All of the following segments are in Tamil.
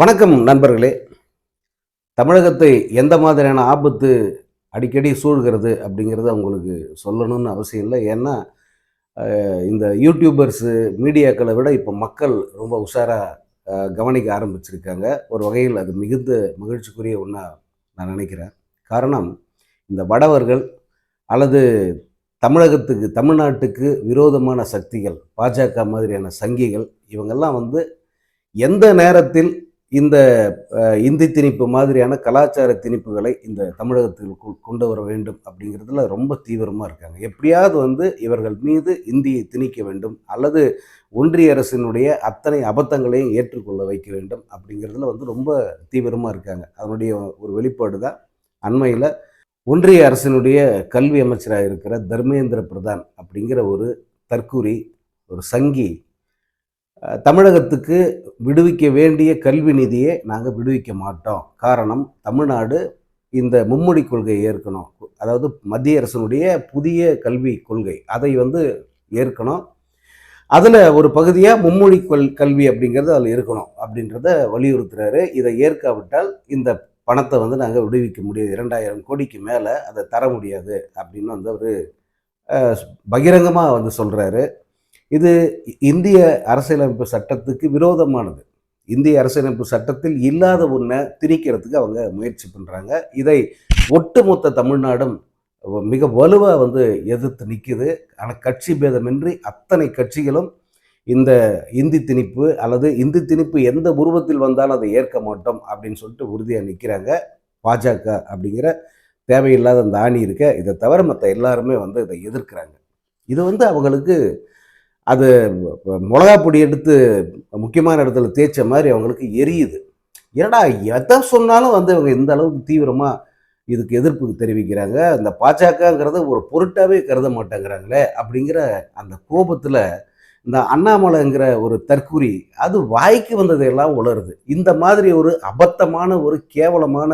வணக்கம் நண்பர்களே. தமிழகத்தை எந்த மாதிரியான ஆபத்து அடிக்கடி சூழ்கிறது அப்படிங்கிறத உங்களுக்கு சொல்லணும்னு அவசியம் இல்லை. ஏன்னா இந்த யூடியூபர்ஸு மீடியாக்களை விட இப்போ மக்கள் ரொம்ப உஷாராக கவனிக்க ஆரம்பிச்சிருக்காங்க. ஒரு வகையில் அது மிகுந்த மகிழ்ச்சிக்குரிய ஒன்றா நான் நினைக்கிறேன். காரணம் இந்த வடவர்கள் அல்லது தமிழகத்துக்கு தமிழ்நாட்டுக்கு விரோதமான சக்திகள் பாஜக மாதிரியான சங்கிகள் இவங்கெல்லாம் வந்து எந்த நேரத்தில் இந்த இந்தி திணிப்பு மாதிரியான கலாச்சார திணிப்புகளை இந்த தமிழகத்தில் கொண்டு வர வேண்டும் அப்படிங்கிறதுல ரொம்ப தீவிரமாக இருக்காங்க. எப்படியாவது வந்து இவர்கள் மீது இந்தியை திணிக்க வேண்டும் அல்லது ஒன்றிய அரசினுடைய அத்தனை அபத்தங்களையும் ஏற்றுக்கொள்ள வைக்க வேண்டும் அப்படிங்கிறதுல வந்து ரொம்ப தீவிரமாக இருக்காங்க. அதனுடைய ஒரு வெளிப்பாடு தான் அண்மையில் ஒன்றிய அரசினுடைய கல்வி அமைச்சராக இருக்கிற தர்மேந்திர பிரதான் அப்படிங்கிற ஒரு தற்கூரி ஒரு சங்கி தமிழகத்துக்கு விடுவிக்க வேண்டிய கல்வி நிதியை நாங்கள் விடுவிக்க மாட்டோம். காரணம் தமிழ்நாடு இந்த மும்மொழி கொள்கையை ஏற்கணும். அதாவது மத்திய அரசினுடைய புதிய கல்வி கொள்கை. அதை வந்து ஏற்கணும். அதில் ஒரு பகுதியாக மும்மொழி கொள் கல்வி அப்படிங்கிறது அதில் இருக்கணும் அப்படின்றத வலியுறுத்துறாரு. இதை ஏற்காவிட்டால் இந்த பணத்தை வந்து நாங்கள் விடுவிக்க முடியாது. இரண்டாயிரம் கோடிக்கு மேலே அதை தர முடியாது அப்படின்னு வந்து அவர் பகிரங்கமாக வந்து சொல்கிறாரு இது இந்திய அரசியலமைப்பு சட்டத்துக்கு விரோதமானது. இந்திய அரசியலமைப்பு சட்டத்தில் இல்லாத ஒன்றை திணிக்கிறதுக்கு அவங்க முயற்சி பண்ணுறாங்க இதை ஒட்டுமொத்த தமிழ்நாடும் மிக வலுவாக வந்து எதிர்த்து நிற்கிது ஆனால் கட்சி பேதமின்றி அத்தனை கட்சிகளும் இந்த இந்தி திணிப்பு அல்லது இந்தி திணிப்பு எந்த உருவத்தில் வந்தாலும் அதை ஏற்க மாட்டோம் அப்படின்னு சொல்லிட்டு உறுதியாக நிற்கிறாங்க பாஜக அப்படிங்கிற தேவையில்லாத அந்த ஆணி இருக்க இதை தவிர மற்ற எல்லாருமே வந்து இதை எதிர்க்கிறாங்க. இது வந்து அவங்களுக்கு அது மிளகா பொடி எடுத்து முக்கியமான இடத்துல தேய்ச்ச மாதிரி அவங்களுக்கு எரியுது. ஏடா எதை சொன்னாலும் வந்து அவங்க இந்த அளவுக்கு தீவிரமாக இதுக்கு எதிர்ப்பு தெரிவிக்கிறாங்க. அந்த பாஜகங்கிறத ஒரு பொருட்டாவே கருத மாட்டேங்கிறாங்களே அப்படிங்கிற அந்த கோபத்தில் இந்த அண்ணாமலைங்கிற ஒரு தற்குறி அது வாய்க்கு வந்ததையெல்லாம் உளருது இந்த மாதிரி ஒரு அபத்தமான ஒரு கேவலமான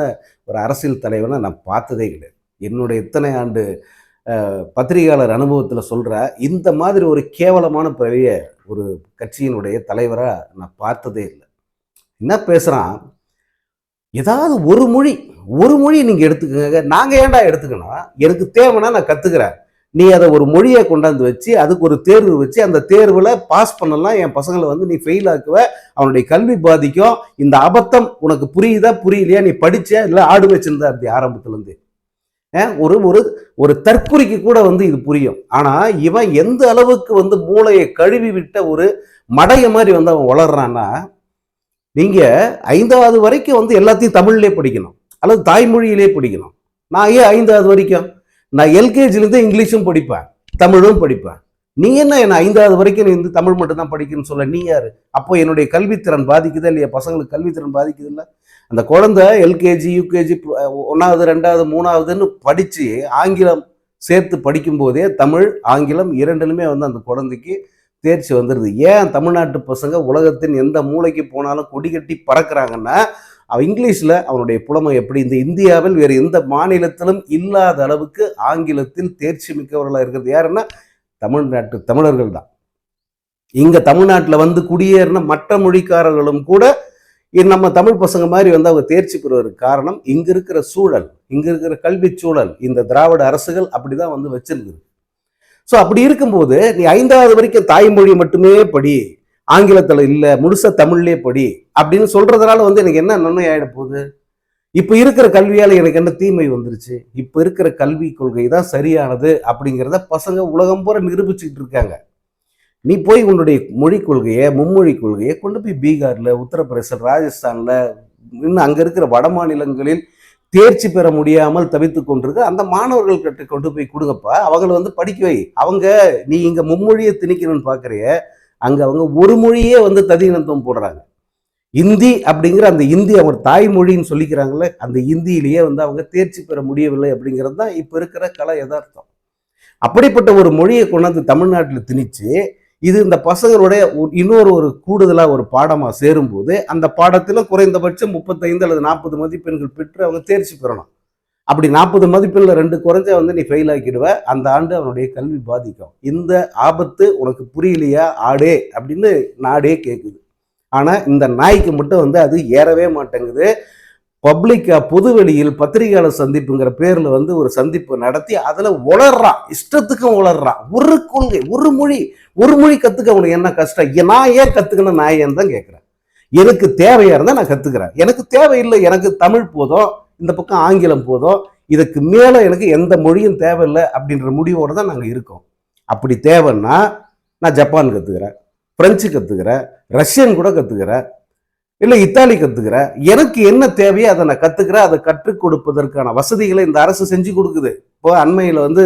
ஒரு அரசியல் தலைவனை நான் பார்த்ததே கிடையாது. என்னுடைய இத்தனை ஆண்டு பத்திரிகையாளர் அனுபவத்தில் சொல்கிற இந்த மாதிரி ஒரு கேவலமான பெரிய ஒரு கட்சியினுடைய தலைவராக நான் பார்த்ததே இல்லை. என்ன பேசுகிறான் ஏதாவது ஒரு மொழி ஒரு மொழி நீங்கள் எடுத்துக்கங்க நாங்கள் ஏன்டா எடுத்துக்கணும்? எனக்கு தேவைன்னா நான் கற்றுக்கிறேன் நீ அதை ஒரு மொழியை கொண்டாந்து வச்சு அதுக்கு ஒரு தேர்வு வச்சு அந்த தேர்வில் பாஸ் பண்ணலாம் என் பசங்களை வந்து நீ ஃபெயில் ஆக்குவ அவனுடைய கல்வி பாதிக்கும் இந்த அபத்தம் உனக்கு புரியுதா புரியலையா நீ படித்த இல்லை ஆடு வச்சிருந்தா அப்படி ஆரம்பத்துலேருந்து. ஒரு ஒரு ஒரு தற்குறிக்கு கூட வந்து இது புரியும். ஆனால் இவன் எந்த அளவுக்கு வந்து மூளையை கழுவி விட்ட ஒரு மடைய மாதிரி வந்து அவன் வளர்றான்னா நீங்கள் ஐந்தாவது வரைக்கும் வந்து எல்லாத்தையும் தமிழ்லேயே படிக்கணும். அல்லது தாய்மொழியிலே படிக்கணும். நான் ஏன் ஐந்தாவது வரைக்கும்? நான் எல்கேஜிலேருந்து இங்கிலீஷும் படிப்பேன் தமிழும் படிப்பேன். நீ என்ன என்ன ஐந்தாவது வரைக்கும் நீ வந்து தமிழ் மட்டும்தான் படிக்கணும்னு சொல்ல? நீ யாரு? அப்போ என்னுடைய கல்வித்திறன் பாதிக்குதா இல்லையா? பசங்களுக்கு கல்வித்திறன் பாதிக்குது இல்லை? அந்த குழந்தை எல்கேஜி யூகேஜி ஒன்றாவது ரெண்டாவது மூணாவதுன்னு படித்து ஆங்கிலம் சேர்த்து படிக்கும்போதே தமிழ் ஆங்கிலம் இரண்டிலுமே வந்து அந்த குழந்தைக்கு தேர்ச்சி வந்துடுது ஏன் தமிழ்நாட்டு பசங்க உலகத்தின் எந்த மூலைக்கு போனாலும் கொடி கட்டி பறக்கிறாங்கன்னா அவன் இங்கிலீஷில் அவனுடைய புலமை எப்படி? இந்த இந்தியாவில் வேறு எந்த மாநிலத்திலும் இல்லாத அளவுக்கு ஆங்கிலத்தில் தேர்ச்சி மிக்கவர்களாக இருக்கிறது. யாருன்னா தமிழ்நாட்டு தமிழர்கள் தான். இங்கே தமிழ்நாட்டில் வந்து குடியேறின மற்ற மொழிக்காரர்களும் கூட நம்ம தமிழ் பசங்க மாதிரி வந்து அவங்க தேர்ச்சி பெறுவதற்கு காரணம் இங்கே இருக்கிற சூழல் இங்கே இருக்கிற கல்வி சூழல் இந்த திராவிட அரசுகள் அப்படி தான் வந்து வச்சிருக்குது. ஸோ அப்படி இருக்கும்போது நீ ஐந்தாவது வரைக்கும் தாய்மொழி மட்டுமே படி ஆங்கிலத்தில் இல்லை முழுச தமிழ்லேயே படி அப்படின்னு சொல்றதுனால வந்து எனக்கு என்ன நன்மை ஆகிட போகுது இப்போ இருக்கிற கல்வியால் எனக்கு என்ன தீமை வந்துருச்சு? இப்போ இருக்கிற கல்வி கொள்கை தான் சரியானது அப்படிங்கிறத பசங்க உலகம் பூரா நிரூபிச்சுக்கிட்டு இருக்காங்க. நீ போய் உன்னுடைய மொழி கொள்கையை மும்மொழி கொள்கையை கொண்டு போய் பீகாரில் உத்தரப்பிரதேசம் ராஜஸ்தானில் இன்னும் அங்கே இருக்கிற வட மாநிலங்களில் தேர்ச்சி பெற முடியாமல் தவித்து கொண்டிருக்க அந்த மாணவர்கள் கிட்ட கொண்டு போய் கொடுங்கப்பா. அவங்கள வந்து படிக்க வை. அவங்க நீ இங்கே மும்மொழியை திணிக்கணும்னு பார்க்குறிய அங்கே அவங்க ஒரு மொழியே வந்து ததிநந்தம் போடுறாங்க. இந்தி அப்படிங்கிற அந்த இந்தி அவங்க தாய்மொழின்னு சொல்லிக்கிறாங்களே அந்த இந்தியிலேயே வந்து அவங்க தேர்ச்சி பெற முடியவில்லை அப்படிங்கிறது தான் இப்போ இருக்கிற கலை யதார்த்தம். அப்படிப்பட்ட ஒரு மொழியை கொண்டாந்து தமிழ்நாட்டில் திணிச்சு இது இந்த பசங்களுடைய ஒரு- இன்னொரு ஒரு கூடுதலாக ஒரு பாடமாக சேரும்போது அந்த பாடத்தில் குறைந்தபட்சம் முப்பத்தைந்து அல்லது நாற்பது மதிப்பெண்கள் பெற்று அவங்க தேர்ச்சி பெறணும். அப்படி நாற்பது மதிப்பெண்ணில் ரெண்டு குறைஞ்ச வந்து நீ ஃபெயில் ஆக்கிடுவ அந்த ஆண்டு அவனுடைய கல்வி பாதிக்கும். இந்த ஆபத்து உனக்கு புரியலையா? ஆடே அப்படின்னு நாடே கேட்குது ஆனால் இந்த நாய்க்கு மட்டும் வந்து அது ஏறவே மாட்டேங்குது. பப்ளிக்காக பொதுவெளியில் பத்திரிகையாளர் சந்திப்புங்கிற பேரில் வந்து ஒரு சந்திப்பு நடத்தி அதில் உளர்றான் இஷ்டத்துக்கும் உளர்றான் ஒரு கொள்கை ஒரு மொழி ஒரு மொழி கற்றுக்க அவனுக்கு என்ன கஷ்டம்? ஏன் நான் ஏன் கற்றுக்கணும் நான் ஏன் தான் கேட்குறேன் எனக்கு தேவையாக இருந்தால் நான் கற்றுக்கிறேன் எனக்கு தேவையில்லை எனக்கு தமிழ் போதும் இந்த பக்கம் ஆங்கிலம் போதும் இதுக்கு மேலே எனக்கு எந்த மொழியும் தேவையில்லை அப்படின்ற முடிவோடு தான் நாங்கள் இருக்கோம். அப்படி தேவைன்னா நான் ஜப்பான் கற்றுக்கிறேன் பிரெஞ்சு கற்றுக்கிறேன் ரஷ்யன் கூட கற்றுக்கிறேன் இல்லை இத்தாலி கற்றுக்கிறேன் எனக்கு என்ன தேவையோ அதை நான் கற்றுக்கிறேன் அதை கற்றுக் கொடுப்பதற்கான வசதிகளை இந்த அரசு செஞ்சு கொடுக்குது. இப்போ அண்மையில் வந்து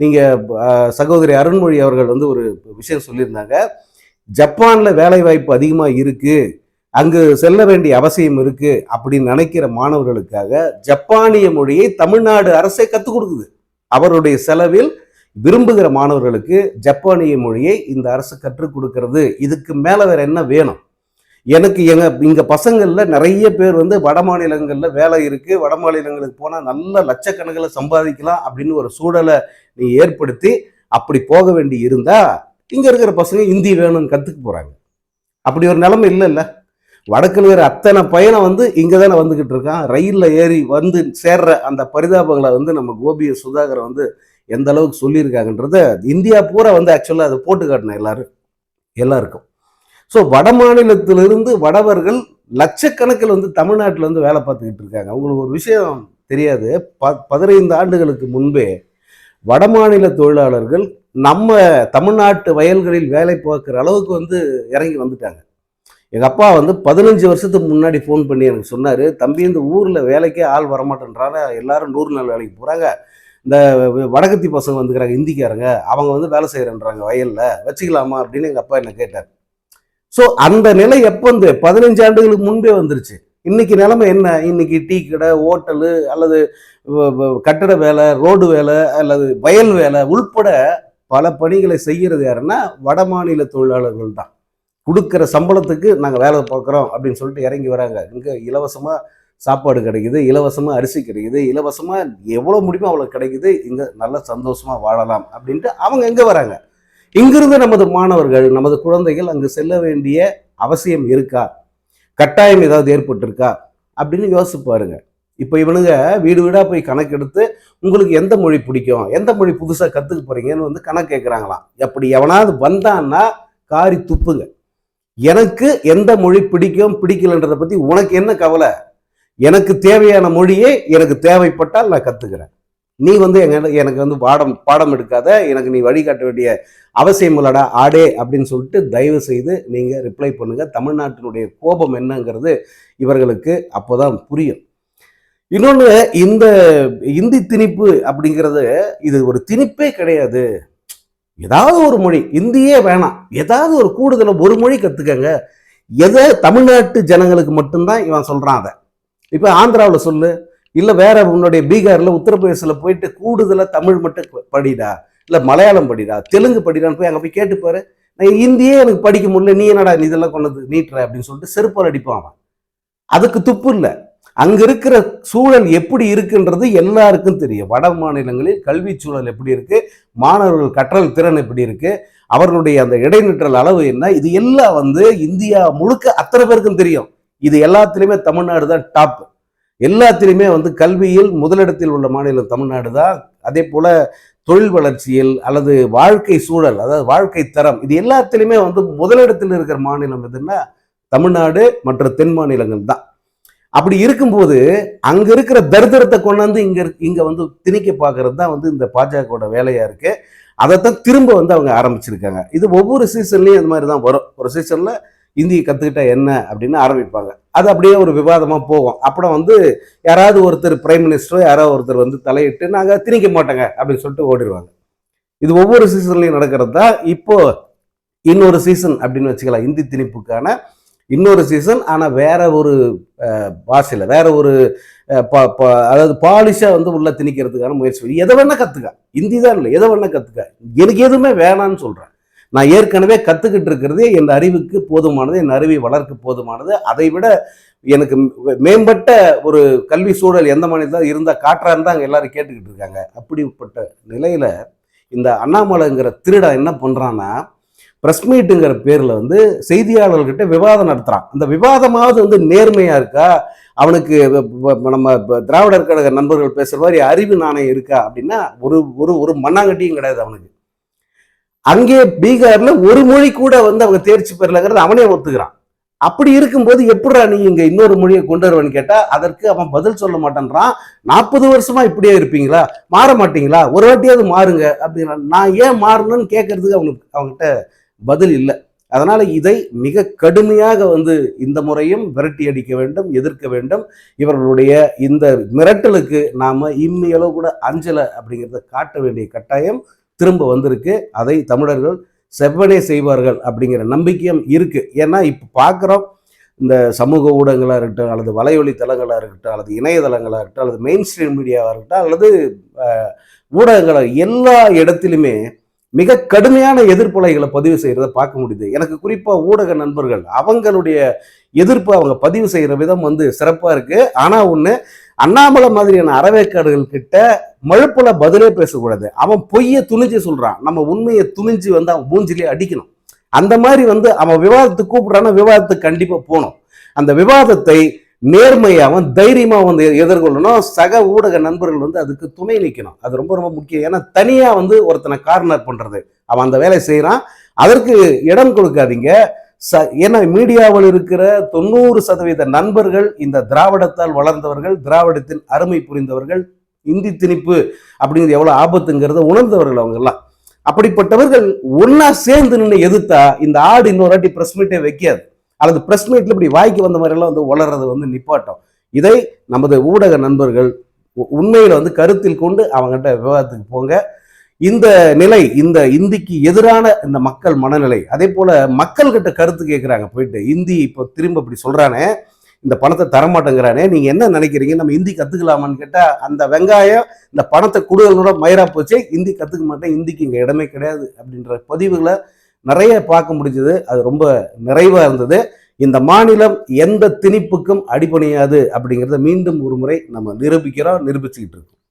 நீங்கள் சகோதரி அருண்மொழி அவர்கள் வந்து ஒரு விஷயம் சொல்லியிருந்தாங்க. ஜப்பானில் வேலைவாய்ப்பு அதிகமாக இருக்குது அங்கு செல்ல வேண்டிய அவசியம் இருக்கு அப்படின்னு நினைக்கிற மாணவர்களுக்காக ஜப்பானிய மொழியை தமிழ்நாடு அரசே கற்றுக் கொடுக்குது. அவருடைய செலவில் விரும்புகிற மாணவர்களுக்கு ஜப்பானிய மொழியை இந்த அரசு கற்றுக் கொடுக்கறது. இதுக்கு மேலே வேற என்ன வேணும்? எனக்கு எங்க இங்க பசங்கள்ல நிறைய பேர் வந்து வட மாநிலங்கள்ல வேலை இருக்கு. வட மாநிலங்களுக்கு போனா நல்ல லட்சக்கணக்கில் சம்பாதிக்கலாம் அப்படின்னு ஒரு சூழலை நீ ஏற்படுத்தி அப்படி போக வேண்டி இருந்தா இங்க இருக்கிற பசங்க இந்தி வேணும்னு கத்துக்க போறாங்க. அப்படி ஒரு நிலைமை இல்லைல்ல. வடக்கில் இருக்கிற அத்தனை பயணம் வந்து இங்க தானே வந்துகிட்டு இருக்கான். ரயில்ல ஏறி வந்து சேர்ற அந்த பரிதாபங்களை வந்து நம்ம கோபிய சுதாகர் வந்து எந்த அளவுக்கு சொல்லியிருக்காங்கன்றத இந்தியா பூரா வந்து ஆக்சுவலாக அதை போட்டு காட்டினேன் எல்லாரும் எல்லாருக்கும். ஸோ வட மாநிலத்திலிருந்து வடவர்கள் லட்சக்கணக்கில் வந்து தமிழ்நாட்டில் வந்து வேலை பார்த்துக்கிட்டு இருக்காங்க. அவங்களுக்கு ஒரு விஷயம் தெரியாது. ப பதினைந்து ஆண்டுகளுக்கு முன்பே வடமாநில தொழிலாளர்கள் நம்ம தமிழ்நாட்டு வயல்களில் வேலை பார்க்குற அளவுக்கு வந்து இறங்கி வந்துட்டாங்க. எங்கள் அப்பா வந்து பதினஞ்சு வருஷத்துக்கு முன்னாடி ஃபோன் பண்ணி எனக்கு சொன்னார் தம்பி இந்த ஊரில் வேலைக்கே ஆள் வரமாட்டேன்றாங்க. எல்லாரும் நூறு நாள் வேலைக்கு போகிறாங்க இந்த வடகத்தி பசங்க வந்துக்கிறாங்க இந்திக்காரங்க. அவங்க வந்து வேலை செய்கிறேன்றாங்க வயலில். வச்சுக்கலாமா அப்படின்னு எங்கள் அப்பா என்ன கேட்டார். ஸோ அந்த நிலை எப்போ வந்து? பதினஞ்சு ஆண்டுகளுக்கு முன்பே வந்துருச்சு. இன்னைக்கு நிலைமை என்ன? இன்னைக்கு டீ கடை ஹோட்டலு அல்லது கட்டட வேலை ரோடு வேலை அல்லது வயல் வேலை உள்பட பல பணிகளை செய்கிறது யாருன்னா வட மாநில தொழிலாளர்கள் தான். கொடுக்குற சம்பளத்துக்கு நாங்கள் வேலை பார்க்குறோம் அப்படின்னு சொல்லிட்டு இறங்கி வராங்க. இங்கே இலவசமாக சாப்பாடு கிடைக்குது இலவசமாக அரிசி கிடைக்குது இலவசமாக எவ்வளோ முடியுமோ அவ்வளோ கிடைக்குது இங்கே நல்ல சந்தோஷமாக வாழலாம் அப்படின்ட்டு அவங்க எங்கே வராங்க? இங்கிருந்து நமது மாணவர்கள் நமது குழந்தைகள் அங்கு செல்ல வேண்டிய அவசியம் இருக்கா? கட்டாயம் ஏதாவது ஏற்பட்டிருக்கா? அப்படின்னு யோசிச்சு பாருங்க. இப்போ இவனுங்க வீடு வீடாக போய் கணக்கெடுத்து உங்களுக்கு எந்த மொழி பிடிக்கும்? எந்த மொழி புதுசாக கற்றுக்க போகிறீங்கன்னு வந்து கணக்கு கேட்குறாங்களாம் அப்படி எவனாவது வந்தான்னா காரி துப்புங்க. எனக்கு எந்த மொழி பிடிக்கும் பிடிக்கலன்றதை பற்றி உனக்கு என்ன கவலை? எனக்கு தேவையான மொழியே எனக்கு தேவைப்பட்டால் நான் கற்றுக்கிறேன் நீ வந்து எங்க எனக்கு வந்து பாடம் பாடம் எடுக்காத எனக்கு நீ வழிகாட்ட வேண்டிய அவசியம் இல்லடா ஆடே அப்படின்னு சொல்லிட்டு தயவு செய்து நீங்க ரிப்ளை பண்ணுங்க. தமிழ்நாட்டினுடைய கோபம் என்னங்கிறது இவர்களுக்கு அப்போதான் புரியும். இன்னொன்று இந்த இந்தி திணிப்பு அப்படிங்கிறது இது ஒரு திணிப்பே கிடையாது. ஏதாவது ஒரு மொழி இந்தியே வேணாம். ஏதாவது ஒரு கூடுதலாக ஒரு மொழி கற்றுக்கங்க எதை தமிழ்நாட்டு ஜனங்களுக்கு மட்டும்தான் இவன் சொல்கிறான் அதை. இப்போ ஆந்திராவில் சொல்லு இல்லை வேற உன்னுடைய பீகாரில் உத்தரப்பிரதேசில் போயிட்டு கூடுதலாக தமிழ் மட்டும் படிடா இல்லை மலையாளம் படிடா தெலுங்கு படிடான்னு போய் அங்கே போய் கேட்டுப்பாரு நான் இந்தியே எனக்கு படிக்க முடியல நீ என்னடா நீ இதெல்லாம் கொண்டது நீட்டுற அப்படின்னு சொல்லிட்டு செருப்பால் அடிப்பான் அவன். அதுக்கு துப்பு இல்லை. அங்கே இருக்கிற சூழல் எப்படி இருக்குன்றது எல்லாருக்கும் தெரியும். வட மாநிலங்களில் கல்வி சூழல் எப்படி இருக்கு மாணவர்கள் கற்றல் திறன் எப்படி இருக்கு அவர்களுடைய அந்த இடைநிற்றல் அளவு என்ன இது எல்லாம் வந்து இந்தியா முழுக்க அத்தனை பேருக்கும் தெரியும். இது எல்லாத்துலேயுமே தமிழ்நாடு தான் டாப் எல்லாத்திலையுமே வந்து கல்வியில் முதலிடத்தில் உள்ள மாநிலம் தமிழ்நாடு தான். அதே போல தொழில் வளர்ச்சியில் அல்லது வாழ்க்கை சூழல் அதாவது வாழ்க்கை தரம் இது எல்லாத்திலையுமே வந்து முதலிடத்தில் இருக்கிற மாநிலம் எதுன்னா தமிழ்நாடு மற்ற தென் மாநிலங்கள் தான். அப்படி இருக்கும்போது அங்க இருக்கிற தரித்திரத்தை கொண்டாந்து இங்க இங்க வந்து திணிக்க பார்க்கறது தான் வந்து இந்த பாஜகவோட வேலையா இருக்கு. அதைத்தான் திரும்ப வந்து அவங்க ஆரம்பிச்சிருக்காங்க. இது ஒவ்வொரு சீசன்லயும் இந்த மாதிரி தான் வரும். ஒரு சீசன்ல இந்தியை கற்றுக்கிட்டா என்ன அப்படின்னு ஆரம்பிப்பாங்க. அது அப்படியே ஒரு விவாதமாக போகும். அப்புறம் வந்து யாராவது ஒருத்தர் பிரைம் மினிஸ்டரோ யாராவது ஒருத்தர் வந்து தலையிட்டு நாங்கள் திணிக்க மாட்டோங்க அப்படின்னு சொல்லிட்டு ஓடிடுவாங்க. இது ஒவ்வொரு சீசன்லையும் நடக்கிறது தான். இப்போ இன்னொரு சீசன் அப்படின்னு வச்சுக்கலாம். இந்தி திணிப்புக்கான இன்னொரு சீசன் ஆனால் வேற ஒரு பாஷையில் வேற ஒரு ப- அதாவது பாலிஷாக வந்து உள்ள திணிக்கிறதுக்கான முயற்சி பண்ணி எதை வேணால் கற்றுக்க இந்தி தான் இல்லை எதை வேணால் கற்றுக்க எனக்கு எதுவுமே வேணான்னு சொல்கிறேன் நான் ஏற்கனவே கத்துக்கிட்டு இருக்கிறது என் அறிவுக்கு போதுமானது என் அறிவை வளர்க்க போதுமானது. அதை விட எனக்கு மேம்பட்ட ஒரு கல்வி சூழல் எந்த மாநிலத்தில் இருந்தால் காட்டுறான்னு தான் அங்கே எல்லாரும் கேட்டுக்கிட்டு இருக்காங்க. அப்படிப்பட்ட நிலையில இந்த அண்ணாமலைங்கிற திருடன் என்ன பண்ணுறான்னா ப்ரெஸ் மீட்டுங்கிற பேரில் வந்து செய்தியாளர்கிட்ட விவாதம் நடத்துகிறான் அந்த விவாதமாவது வந்து நேர்மையாக இருக்கா? அவனுக்கு நம்ம திராவிடர் கழக நண்பர்கள் பேசுகிற மாதிரி அறிவு நாணயம் இருக்கா? அப்படின்னா ஒரு ஒரு ஒரு மண்ணாங்கட்டியும் கிடையாது அவனுக்கு. அங்கே பீகார்ல ஒரு மொழி கூட வந்து அவங்க தேர்ச்சி பெறலங்கிறது அவனே ஒத்துக்கிறான். அப்படி இருக்கும்போது எப்படிடா நீ இங்க இன்னொரு மொழியை கொண்டு வருவன்னு கேட்டா அதற்கு அவன் பதில் சொல்ல மாட்டேன்றான். நாற்பது வருஷமா இப்படியே இருப்பீங்களா? மாற மாட்டீங்களா? ஒரு வாட்டியாவது மாறுங்க அப்படின்னா நான் ஏன் மாறணும்னு கேட்கறதுக்கு அவனுக்கு அவங்ககிட்ட பதில் இல்லை. அதனால இதை மிக கடுமையாக வந்து இந்த முறையும் விரட்டி அடிக்க வேண்டும் எதிர்க்க வேண்டும். இவர்களுடைய இந்த மிரட்டலுக்கு நாம இம்மியளவு கூட அஞ்சலை அப்படிங்கிறத காட்ட வேண்டிய கட்டாயம். திரும்ப வந்திருக்கு. அதை தமிழர்கள் செவ்வனே செய்வார்கள் அப்படிங்கிற நம்பிக்கையும் இருக்கு. ஏன்னா இப்போ பார்க்குறோம் இந்த சமூக ஊடகங்களாக இருக்கட்டும் அல்லது வலையொலி தளங்களாக இருக்கட்டும் அல்லது இணையதளங்களாக இருக்கட்டும் அல்லது மெயின் ஸ்ட்ரீம் மீடியாவாக இருக்கட்டும் அல்லது ஊடகங்களாக எல்லா இடத்திலுமே மிக கடுமையான எதிர்ப்புலைகளை பதிவு செய்கிறத பார்க்க முடியுது. எனக்கு குறிப்பாக ஊடக நண்பர்கள் அவங்களுடைய எதிர்ப்பு அவங்க பதிவு செய்கிற விதம் வந்து சிறப்பாக இருக்குது ஆனால் ஒன்று அண்ணாமலை மாதிரியான அறவேக்காடுகள் கிட்ட மழுப்புல பதிலே பேசக்கூடாது. அவன் பொய்யை துணிஞ்சு சொல்றான். நம்ம உண்மையை துணிஞ்சு வந்து அவன் மூஞ்சிலே அடிக்கணும். அந்த மாதிரி வந்து அவன் விவாதத்துக்கு கூப்பிடுறான்னா விவாதத்துக்கு கண்டிப்பா போகணும். அந்த விவாதத்தை நேர்மையாகவும் தைரியமாக வந்து எதிர்கொள்ளணும். சக ஊடக நண்பர்கள் வந்து அதுக்கு துணை நிற்கணும் அது ரொம்ப ரொம்ப முக்கியம். ஏன்னா தனியாக வந்து ஒருத்தனை கார்னர் பண்ணுறது அவன் அந்த வேலையை செய்கிறான் அதற்கு இடம் கொடுக்காதீங்க. ச ஏன்னா மீடியாவில் இருக்கிற தொண்ணூறு சதவீத நண்பர்கள் இந்த திராவிடத்தால் வளர்ந்தவர்கள் திராவிடத்தின் அருமை புரிந்தவர்கள் இந்தி திணிப்பு அப்படிங்கிறது எவ்வளோ ஆபத்துங்கிறத உணர்ந்தவர்கள் அவங்கெல்லாம். அப்படிப்பட்டவர்கள் ஒன்னா சேர்ந்து நின்று எதிர்த்தா இந்த ஆடு இன்னொரு வாட்டி ப்ரெஸ் மீட்டே வைக்காது. அல்லது ப்ரெஸ் மீட்டில் இப்படி வாய்க்கு வந்த மாதிரி எல்லாம் வந்து வளர்றது வந்து நிப்பாட்டம். இதை நமது ஊடக நண்பர்கள் உ- வந்து கருத்தில் கொண்டு அவங்ககிட்ட விவாதத்துக்கு போங்க. இந்த நிலை இந்த இந்திக்கு எதிரான இந்த மக்கள் மனநிலை அதே போல மக்கள் கிட்ட கருத்து கேட்குறாங்க போயிட்டு. இந்தி இப்போ திரும்ப இப்படி சொல்றானே இந்த பணத்தை தரமாட்டேங்கிறானே நீங்க என்ன நினைக்கிறீங்க? நம்ம இந்தி கத்துக்கலாமான்னு கேட்டால் அந்த வெங்காயம் இந்த பணத்தை கொடுக்கலோட மயிரா போச்சு இந்தி கத்துக்க மாட்டேன் இந்திக்கு இங்கே இடமே கிடையாது அப்படின்ற பதிவுகளை நிறைய பார்க்க முடிஞ்சது. அது ரொம்ப நிறைவா இருந்தது. இந்த மாநிலம் எந்த திணிப்புக்கும் அடிபணியாது அப்படிங்கிறத மீண்டும் ஒரு முறை நம்ம நிரூபிக்கிறோம் நிரூபிச்சுக்கிட்டு இருக்கோம்.